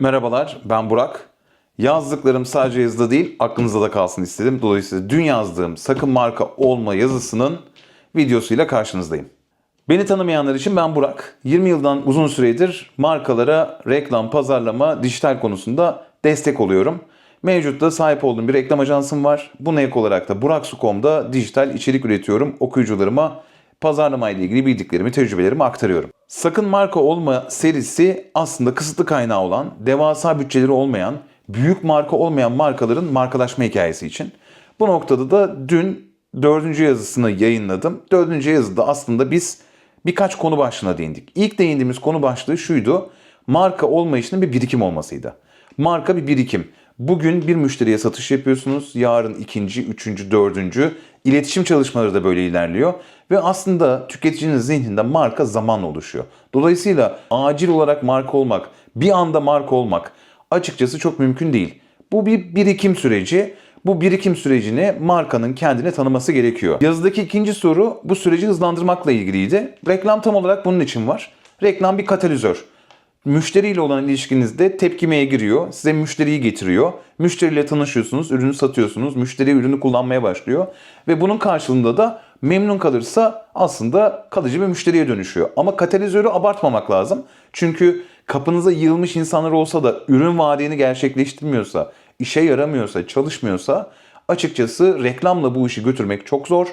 Merhabalar, ben Burak. Yazdıklarım sadece yazıda değil, aklınızda da kalsın istedim. Dolayısıyla dün yazdığım sakın marka olma yazısının videosuyla karşınızdayım. Beni tanımayanlar için ben Burak. 20 yıldan uzun süredir markalara reklam, pazarlama, dijital konusunda destek oluyorum. Mevcutta sahip olduğum bir reklam ajansım var. Buna ek olarak da Buraksu.com'da dijital içerik üretiyorum. Okuyucularıma pazarlama ile ilgili bildiklerimi, tecrübelerimi aktarıyorum. Sakın marka olma serisi aslında kısıtlı kaynağı olan, devasa bütçeleri olmayan, büyük marka olmayan markaların markalaşma hikayesi için. Bu noktada da dün dördüncü yazısını yayınladım. Dördüncü yazıda aslında biz birkaç konu başlığına değindik. İlk değindiğimiz konu başlığı şuydu. Marka olma işinin bir birikim olmasıydı. Marka bir birikim. Bugün bir müşteriye satış yapıyorsunuz. Yarın ikinci, üçüncü, dördüncü. İletişim çalışmaları da böyle ilerliyor. Ve aslında tüketicinin zihninde marka zamanla oluşuyor. Dolayısıyla acil olarak marka olmak, bir anda marka olmak açıkçası çok mümkün değil. Bu bir birikim süreci. Bu birikim sürecini markanın kendine tanıması gerekiyor. Yazıdaki ikinci soru bu süreci hızlandırmakla ilgiliydi. Reklam tam olarak bunun için var. Reklam bir katalizör. Müşteriyle olan ilişkinizde tepkimeye giriyor. Size müşteriyi getiriyor. Müşteriyle tanışıyorsunuz, ürünü satıyorsunuz. Müşteri ürünü kullanmaya başlıyor. Ve bunun karşılığında da memnun kalırsa aslında kalıcı bir müşteriye dönüşüyor. Ama katalizörü abartmamak lazım. Çünkü kapınıza yığılmış insanlar olsa da ürün vaadini gerçekleştirmiyorsa, işe yaramıyorsa, çalışmıyorsa açıkçası reklamla bu işi götürmek çok zor.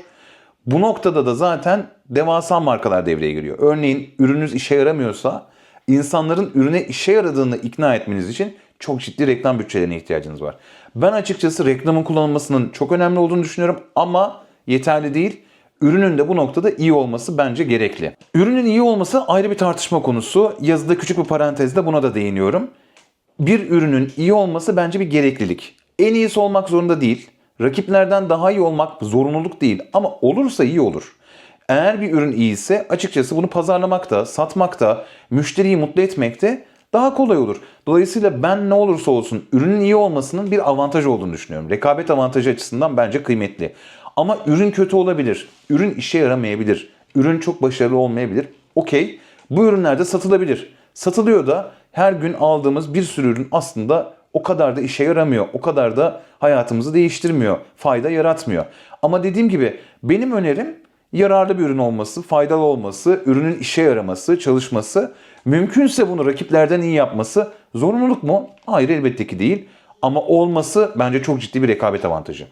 Bu noktada da zaten devasa markalar devreye giriyor. Örneğin ürününüz işe yaramıyorsa insanların ürüne işe yaradığını ikna etmeniz için çok ciddi reklam bütçelerine ihtiyacınız var. Ben açıkçası reklamın kullanılmasının çok önemli olduğunu düşünüyorum ama yeterli değil. Ürünün de bu noktada iyi olması bence gerekli. Ürünün iyi olması ayrı bir tartışma konusu. Yazıda küçük bir parantezde buna da değiniyorum. Bir ürünün iyi olması bence bir gereklilik. En iyisi olmak zorunda değil. Rakiplerden daha iyi olmak zorunluluk değil ama olursa iyi olur. Eğer bir ürün iyiyse açıkçası bunu pazarlamakta, satmakta, müşteriyi mutlu etmekte daha kolay olur. Dolayısıyla ben ne olursa olsun ürünün iyi olmasının bir avantaj olduğunu düşünüyorum. Rekabet avantajı açısından bence kıymetli. Ama ürün kötü olabilir. Ürün işe yaramayabilir. Ürün çok başarılı olmayabilir. Okey. Bu ürünler de satılabilir. Satılıyor da her gün aldığımız bir sürü ürün aslında o kadar da işe yaramıyor. O kadar da hayatımızı değiştirmiyor. Fayda yaratmıyor. Ama dediğim gibi benim önerim yararlı bir ürün olması, faydalı olması, ürünün işe yaraması, çalışması, mümkünse bunu rakiplerden iyi yapması zorunluluk mu? Hayır elbette ki değil. Ama olması bence çok ciddi bir rekabet avantajı.